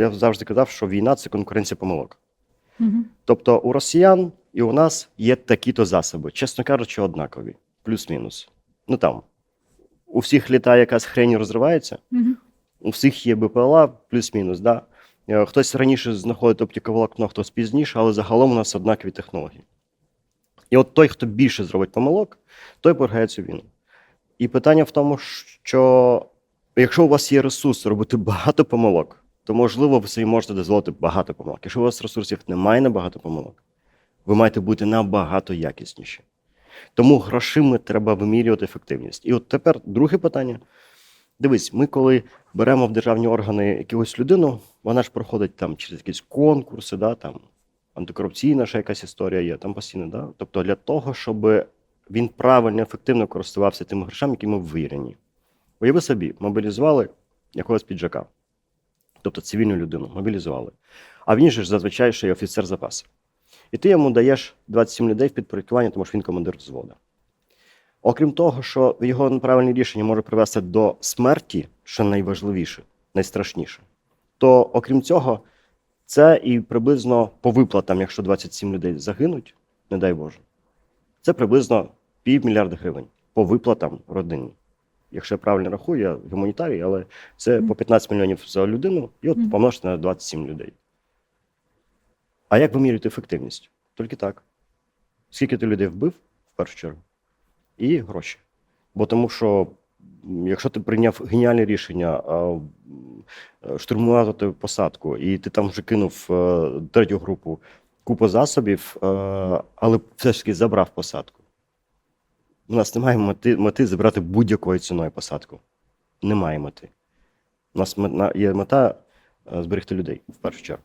я завжди казав, що війна це конкуренція помилок. Угу. Тобто у росіян і у нас є такі-то засоби, чесно кажучи, однакові, плюс-мінус. Ну там у всіх літає якась хрень розривається, Угу. у всіх є БПЛА, плюс-мінус. Да? Е, Хтось раніше знаходить оптиковолокно, хтось пізніше, але загалом у нас однакові технології. І от той, хто більше зробить помилок, той програє цю війну. І питання в тому, що якщо у вас є ресурс робити багато помилок, то можливо ви собі можете дозволити багато помилок. Якщо у вас ресурсів немає на багато помилок, ви маєте бути набагато якісніші. Тому грошима треба вимірювати ефективність. І от тепер друге питання. Дивись, ми коли беремо в державні органи якусь людину, вона ж проходить там через якісь конкурси, да, там антикорупційна ще якась історія є, там постійно, да? Тобто для того, щоб він правильно, ефективно користувався тими грошами, які ми ввірені. Уяви собі, мобілізували якогось піджака, тобто цивільну людину, мобілізували. А він же ж зазвичай ще й офіцер запасу. І ти йому даєш 27 людей в підпорядкування, тому що він командир взводу. Окрім того, що його неправильне рішення може привести до смерті, що найважливіше, найстрашніше, то окрім цього, це і приблизно по виплатам, якщо 27 людей загинуть, не дай Боже, це приблизно півмільярда гривень по виплатам родині. Якщо я правильно рахую, я гуманітарій, але це по 15 мільйонів за людину, і от Мгм. помножте на 27 людей. А як вимірюєте ефективність? Тільки так. Скільки ти людей вбив, в першу чергу, і гроші. Бо тому що, якщо ти прийняв геніальне рішення штурмувати посадку, і ти там вже кинув е, третю групу купу засобів, е, але все ж таки забрав посадку. У нас немає мети, мети забрати будь-якою ціною посадку. Немає мети. У нас є мета е, зберегти людей в першу чергу.